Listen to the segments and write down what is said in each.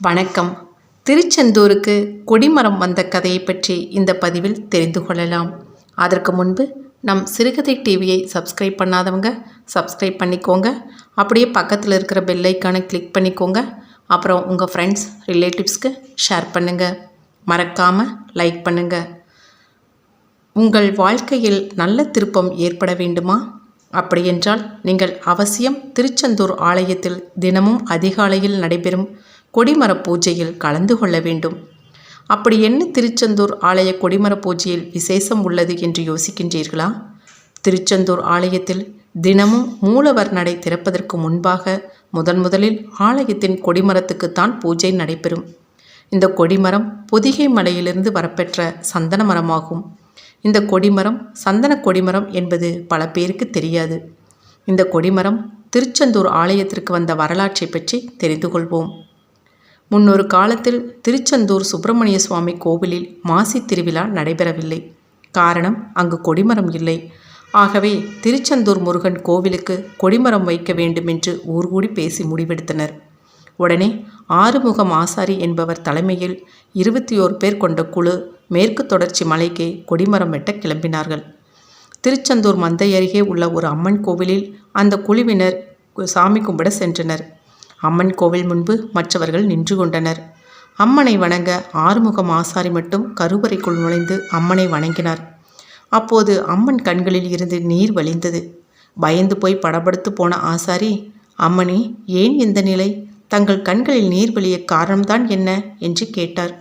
வணக்கம். திருச்செந்தூருக்கு கொடிமரம் வந்த கதையை பற்றி இந்த பதிவில் தெரிந்து கொள்ளலாம். அதற்கு முன்பு நம் சிறுகதை டிவியை சப்ஸ்கிரைப் பண்ணாதவங்க சப்ஸ்கிரைப் பண்ணிக்கோங்க. அப்படியே பக்கத்தில் இருக்கிற பெல்லைக்கானை கிளிக் பண்ணிக்கோங்க. அப்புறம் உங்கள் ஃப்ரெண்ட்ஸ் ரிலேட்டிவ்ஸ்க்கு ஷேர் பண்ணுங்கள் மறக்காமல் லைக் பண்ணுங்கள் உங்கள் வாழ்க்கையில் நல்ல திருப்பம் ஏற்பட வேண்டுமா? அப்படியென்றால் நீங்கள் அவசியம் திருச்செந்தூர் ஆலயத்தில் தினமும் அதிகாலையில் நடைபெறும் கொடிமர பூஜையில் கலந்து கொள்ள வேண்டும். அப்படி என்ன திருச்செந்தூர் ஆலய கொடிமர பூஜையில் விசேஷம் உள்ளது என்று யோசிக்கின்றீர்களா? திருச்செந்தூர் ஆலயத்தில் தினமும் மூலவர் நடை திறப்பதற்கு முன்பாக முதன் முதலில் ஆலயத்தின் கொடிமரத்துக்குத்தான் பூஜை நடைபெறும். இந்த கொடிமரம் பொதிகை மலையிலிருந்து வரப்பெற்ற சந்தன மரமாகும். இந்த கொடிமரம் சந்தன கொடிமரம் என்பது பல பேருக்கு தெரியாது. இந்த கொடிமரம் திருச்செந்தூர் ஆலயத்திற்கு வந்த வரலாற்றை பற்றி தெரிந்து கொள்வோம். முன்னொரு காலத்தில் திருச்செந்தூர் சுப்பிரமணிய சுவாமி கோவிலில் மாசி திருவிழா நடைபெறவில்லை. காரணம் அங்கு கொடிமரம் இல்லை. ஆகவே திருச்செந்தூர் முருகன் கோவிலுக்கு கொடிமரம் வைக்க வேண்டும் என்று ஊர்கூடி பேசி முடிவெடுத்தனர். உடனே ஆறுமுகம் ஆசாரி என்பவர் தலைமையில் இருபத்தி ஓர் பேர் கொண்ட குழு மேற்கு தொடர்ச்சி மலைக்கு கொடிமரம் வெட்ட கிளம்பினார்கள். திருச்செந்தூர் மந்தை அருகே உள்ள ஒரு அம்மன் கோவிலில் அந்த குழுவினர் சாமி கும்பிட சென்றனர். அம்மன் கோவில் முன்பு மற்றவர்கள் நின்று கொண்டனர். அம்மனை வணங்க ஆறுமுகம் ஆசாரி மட்டும் கருவறைக்குள் நுழைந்து அம்மனை வணங்கினார். அப்போது அம்மன் கண்களில் இருந்து நீர் வழிந்தது. பயந்து போய் படபடுத்து போன ஆசாரி அம்மனே ஏன் இந்த நிலை? தங்கள் கண்களில் நீர் வழிய காரணம்தான் என்ன? என்று கேட்டார்.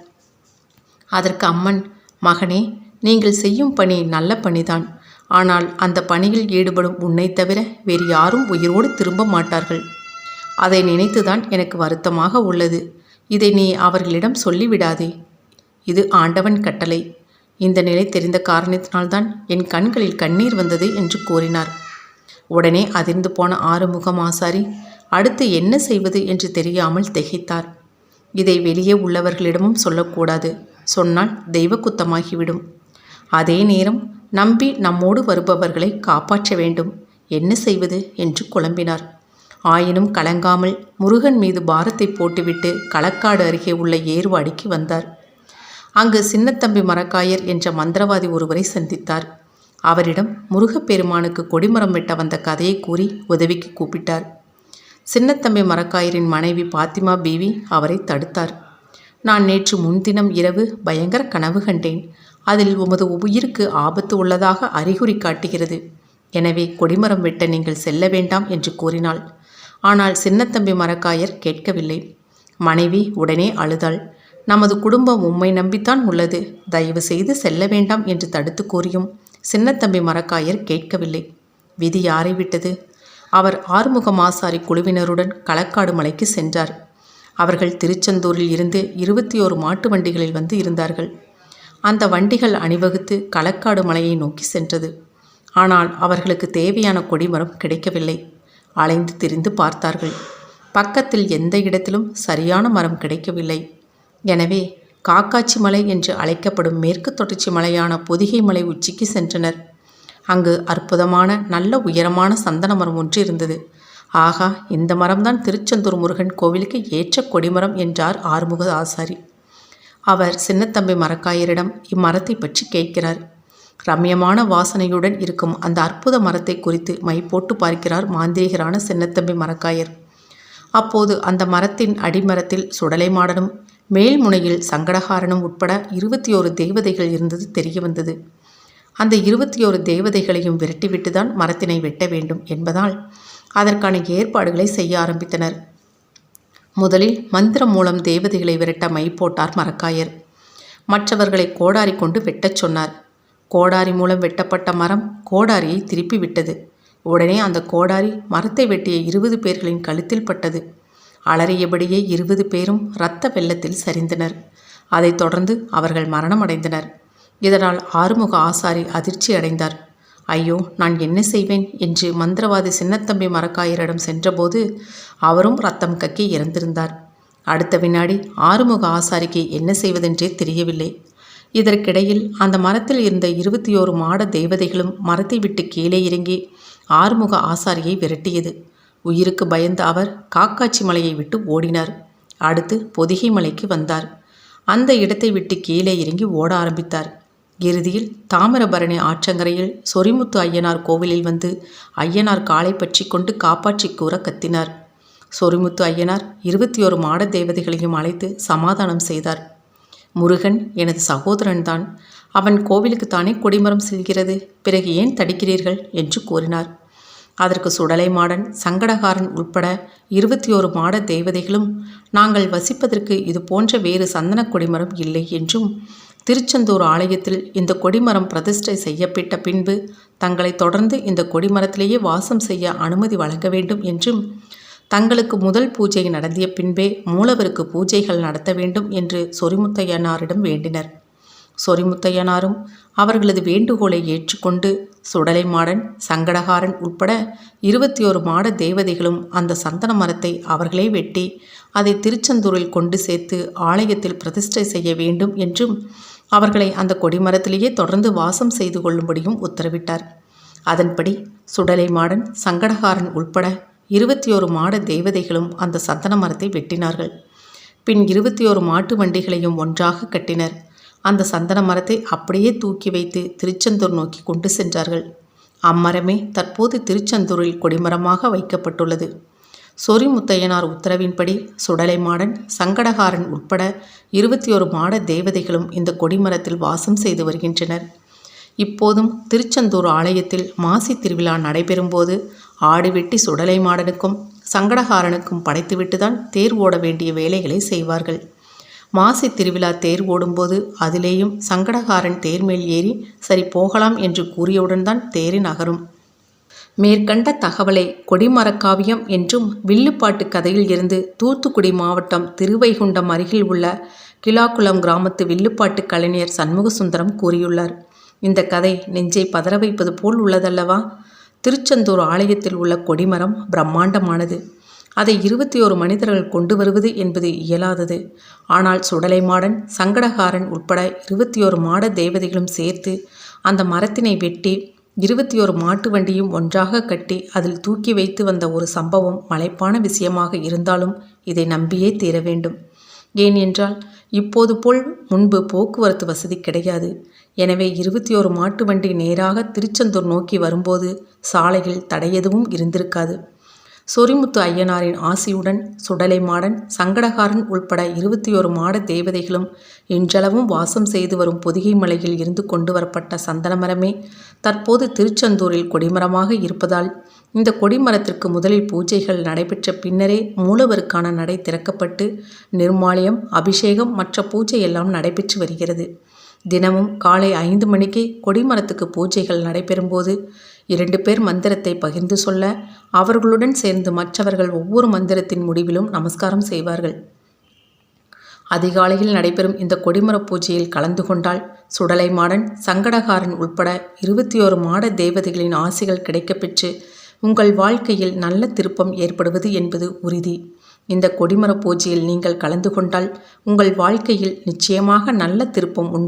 அதற்கு அம்மன் மகனே நீங்கள் செய்யும் பணி நல்ல பணிதான். ஆனால் அந்த பணியில் ஈடுபடும் உன்னை தவிர வேறு யாரும் உயிரோடு திரும்ப மாட்டார்கள். அதை நினைத்துதான் எனக்கு வருத்தமாக உள்ளது. இதை நீ அவர்களிடம் சொல்லிவிடாதே. இது ஆண்டவன் கட்டளை. இந்த நிலை தெரிந்த காரணத்தினால்தான் என் கண்களில் கண்ணீர் வந்தது என்று கூறினார். உடனே அதிர்ந்து போன ஆறுமுகம் ஆசாரி அடுத்து என்ன செய்வது என்று தெரியாமல் திகைத்தார். இதை வெளியே உள்ளவர்களிடமும் சொல்லக்கூடாது. சொன்னால் தெய்வ குத்தமாகிவிடும் அதே நேரம் நம்பி நம்மோடு வருபவர்களை காப்பாற்ற வேண்டும். என்ன செய்வது? என்று குழம்பினார். ஆயினும் கலங்காமல் முருகன் மீது பாரத்தை போட்டுவிட்டு களக்காடு அருகே உள்ள ஏர்வாடிக்கு வந்தார். அங்கு சின்னத்தம்பி மரக்காயர் என்ற மந்திரவாதி ஒருவரை சந்தித்தார். அவரிடம் முருகப்பெருமானுக்கு கொடிமரம் வெட்ட வந்த கதையை கூறி உதவிக்கு கூப்பிட்டார். சின்னத்தம்பி மரக்காயரின் மனைவி பாத்திமா பீவி அவரை தடுத்தார். நான் நேற்று முன்தினம் இரவு பயங்கர கனவு கண்டேன். அதில் உமது உயிருக்கு ஆபத்து உள்ளதாக அறிகுறி காட்டுகிறது. எனவே கொடிமரம் வெட்ட நீங்கள் செல்ல வேண்டாம் என்று கூறினாள். ஆனால் சின்னத்தம்பி மரக்காயர் கேட்கவில்லை. மனைவி உடனே அழுதாள். நமது குடும்பம் உம்மை நம்பித்தான் உள்ளது. தயவு செய்து செல்ல வேண்டாம் என்று தடுத்து கூறியும் சின்னத்தம்பி மரக்காயர் கேட்கவில்லை. விதி யாரை விட்டது? அவர் ஆறுமுகமாசாரி குழுவினருடன் களக்காடு மலைக்கு சென்றார். அவர்கள் திருச்செந்தூரில் இருந்து இருபத்தி ஓரு மாட்டு வண்டிகளில் வந்து இருந்தார்கள். அந்த வண்டிகள் அணிவகுத்து களக்காடு மலையை நோக்கி சென்றது. ஆனால் அவர்களுக்கு தேவையான கொடிமரம் கிடைக்கவில்லை. அலைந்து திரிந்து பார்த்தார்கள். பக்கத்தில் எந்த இடத்திலும் சரியான மரம் கிடைக்கவில்லை. எனவே காக்காச்சி மலை என்று அழைக்கப்படும் மேற்கு தொடர்ச்சி மலையான பொதிகை மலை உச்சிக்கு சென்றனர். அங்கு அற்புதமான நல்ல உயரமான சந்தன மரம் ஒன்று இருந்தது. ஆகா இந்த மரம்தான் திருச்செந்தூர் முருகன் கோவிலுக்கு ஏற்ற கொடிமரம் என்றார் ஆறுமுக ஆசாரி அவர் சின்னத்தம்பி மரக்காயரிடம் இம்மரத்தை பற்றி கேட்கிறார். ரம்யமான வாசனையுடன் இருக்கும் அந்த அற்புத மரத்தை குறித்து மை போட்டு பார்க்கிறார் மாந்திரிகரான சின்னத்தம்பி மரக்காயர். அப்போது அந்த மரத்தின் அடிமரத்தில் சுடலை மாடனும் மேல்முனையில் சங்கடகாரனும் உட்பட இருபத்தி ஓரு தேவதைகள் இருந்தது தெரிய வந்தது. அந்த இருபத்தி ஓரு தேவதைகளையும் விரட்டிவிட்டு தான் மரத்தினை வெட்ட வேண்டும் என்பதால் அதற்கான ஏற்பாடுகளை செய்ய ஆரம்பித்தனர். முதலில் மந்திரம் மூலம் தேவதைகளை விரட்ட மை போட்டார் மரக்காயர். மற்றவர்களை கோடாரி கொண்டு வெட்டச் சொன்னார். கோடாரி மூலம் வெட்டப்பட்ட மரம் கோடாரியை திருப்பி விட்டது உடனே அந்த கோடாரி மரத்தை வெட்டிய இருபது பேர்களின் கழுத்தில் பட்டது. அலறியபடியே இருபது பேரும் இரத்த வெள்ளத்தில் சரிந்தனர். அதைத் தொடர்ந்து அவர்கள் மரணமடைந்தனர். இதனால் ஆறுமுக ஆசாரி அதிர்ச்சி அடைந்தார். ஐயோ நான் என்ன செய்வேன் என்று மந்திரவாதி சின்னத்தம்பி மரக்காயரிடம் சென்றபோது அவரும் ரத்தம் கக்கி இறந்திருந்தார். அடுத்த வினாடி ஆறுமுக ஆசாரிக்கு என்ன செய்வதென்றே தெரியவில்லை. இதற்கிடையில் அந்த மரத்தில் இருந்த இருபத்தி ஓரு மாட தேவதைகளும் மரத்தை விட்டு கீழே இறங்கி ஆறுமுக ஆசாரியை விரட்டியது. உயிருக்கு பயந்த அவர் காக்காட்சி மலையை விட்டு ஓடினார். அடுத்து பொதிகை மலைக்கு வந்தார். அந்த இடத்தை விட்டு கீழே இறங்கி ஓட ஆரம்பித்தார். இறுதியில் தாமிரபரணி ஆற்றங்கரையில் சொரிமுத்து ஐயனார் கோவிலில் வந்து ஐயனார் காலை பற்றி கொண்டு காப்பாற்றி கூற கத்தினார். சொரிமுத்து ஐயனார் இருபத்தி ஒரு மாட தேவதைகளையும் அழைத்து சமாதானம் செய்தார். முருகன் எனது சகோதரன்தான். அவன் கோவிலுக்கு தானே கொடிமரம் செல்கிறது. பிறகு ஏன் தடுக்கிறீர்கள்? என்று கூறினார். அதற்கு சுடலை மாடன் சங்கடகாரன் உட்பட இருபத்தி ஓரு மாட தேவதைகளும் நாங்கள் வசிப்பதற்கு இது போன்ற வேறு சந்தன கொடிமரம் இல்லை என்றும் திருச்செந்தூர் ஆலயத்தில் இந்த கொடிமரம் பிரதிஷ்டை செய்யப்பட்ட பின்பு தங்களை தொடர்ந்து இந்த கொடிமரத்திலேயே வாசம் செய்ய அனுமதி வழங்க வேண்டும் என்றும் தங்களுக்கு முதல் பூஜை நடத்திய பின்பே மூலவருக்கு பூஜைகள் நடத்த வேண்டும் என்று சொரிமுத்தையனாரிடம் வேண்டினர். சொரிமுத்தையனாரும் அவர்களது வேண்டுகோளை ஏற்றுக்கொண்டு சுடலை மாடன் சங்கடகாரன் உட்பட இருபத்தி ஒரு மாட தேவதைகளும் அந்த சந்தன மரத்தை அவர்களே வெட்டி அதை திருச்செந்தூரில் கொண்டு சேர்த்து ஆலயத்தில் பிரதிஷ்டை செய்ய வேண்டும் என்றும் அவர்களை அந்த கொடிமரத்திலேயே தொடர்ந்து வாசம் செய்து கொள்ளும்படியும் உத்தரவிட்டார். அதன்படி சுடலை மாடன் சங்கடகாரன் உட்பட இருபத்தி ஒரு மாட தேவதைகளும் அந்த சந்தன மரத்தை வெட்டினார்கள். பின் இருபத்தி ஒரு மாட்டு வண்டிகளையும் ஒன்றாக கட்டினர். அந்த சந்தன மரத்தை அப்படியே தூக்கி வைத்து திருச்செந்தூர் நோக்கி கொண்டு சென்றார்கள். அம்மரமே தற்போது திருச்செந்தூரில் கொடிமரமாக வைக்கப்பட்டுள்ளது. சொரிமுத்தையனார் உத்தரவின்படி சுடலை மாடன் சங்கடகாரன் உட்பட இருபத்தி ஒரு மாட தேவதைகளும் இந்த கொடிமரத்தில் வாசம் செய்து வருகின்றனர். இப்போதும் திருச்செந்தூர் ஆலயத்தில் மாசி திருவிழா நடைபெறும்போது ஆடு வெட்டி சுடலை மாடனுக்கும் சங்கடகாரனுக்கும் படைத்துவிட்டுதான் தேர் ஓட வேண்டிய வேலைகளை செய்வார்கள். மாசி திருவிழா தேர் ஓடும்போது அதிலேயும் சங்கடகாரன் தேர் மேல் ஏறி சரி போகலாம் என்று கூறியவுடன் தான் தேரின் நகரும். மேற்கண்ட தகவலை கொடிமரக்காவியம் என்றும் வில்லுப்பாட்டு கதையில் இருந்து தூத்துக்குடி மாவட்டம் திருவைகுண்டம் அருகில் உள்ள கிலாக்குளம் கிராமத்து வில்லுப்பாட்டு கலைஞர் சண்முகசுந்தரம் கூறியுள்ளார். இந்த கதை நெஞ்சை பதற வைப்பது போல் உள்ளதல்லவா? திருச்செந்தூர் ஆலயத்தில் உள்ள கொடிமரம் பிரம்மாண்டமானது. அதை இருபத்தி ஓரு மனிதர்கள் கொண்டு வருவது என்பது இயலாதது. ஆனால் சுடலை மாடன் சங்கடகாரன் உட்பட இருபத்தி ஓரு மாட தேவதைகளும் சேர்த்து அந்த மரத்தினை வெட்டி இருபத்தி ஒரு மாட்டு வண்டியும் ஒன்றாக கட்டி அதில் தூக்கி வைத்து வந்த ஒரு சம்பவம் மலைப்பான விஷயமாக இருந்தாலும் இதை நம்பியே தீர வேண்டும் ஏன் என்றால் இப்போது போல் முன்பு போக்குவரத்து வசதி கிடையாது. எனவே இருபத்தி ஒரு மாட்டு வண்டி நேராக திருச்செந்தூர் நோக்கி வரும்போது சாலையில் தடையெதுவும் இருந்திருக்காது. சொரிமுத்து ஐயனாரின் ஆசியுடன் சுடலை மாடன் சங்கடகாரன் உள்பட இருபத்தி ஒரு மாட தேவதைகளும் இன்றளவும் வாசம் செய்து வரும் பொதிகை மலையில் இருந்து கொண்டு வரப்பட்ட சந்தனமரமே தற்போது திருச்செந்தூரில் கொடிமரமாக இருப்பதால் இந்த கொடிமரத்திற்கு முதலில் பூஜைகள் நடைபெற்ற பின்னரே மூலவருக்கான நடை திறக்கப்பட்டு நிர்மாலயம் அபிஷேகம் மற்ற பூஜை எல்லாம் நடைபெற்று வருகிறது. தினமும் காலை ஐந்து மணிக்கு கொடிமரத்துக்கு பூஜைகள் நடைபெறும்போது இரண்டு பேர் மந்திரத்தை பகிர்ந்து சொல்ல அவர்களுடன் சேர்ந்து மற்றவர்கள் ஒவ்வொரு மந்திரத்தின் முடிவிலும் நமஸ்காரம் செய்வார்கள். அதிகாலையில் நடைபெறும் இந்த கொடிமர பூஜையில் கலந்து கொண்டால் சுடலை மாடன் சங்கடகாரன் உட்பட இருபத்தி ஓரு மாட தேவதைகளின் ஆசைகள் கிடைக்கப்பெற்று உங்கள் வாழ்க்கையில் நல்ல திருப்பம் ஏற்படுவது என்பது உறுதி. இந்த கொடிமர பூஜையில் நீங்கள் கலந்து கொண்டால் உங்கள் வாழ்க்கையில் நிச்சயமாக நல்ல திருப்பம் உண்டு.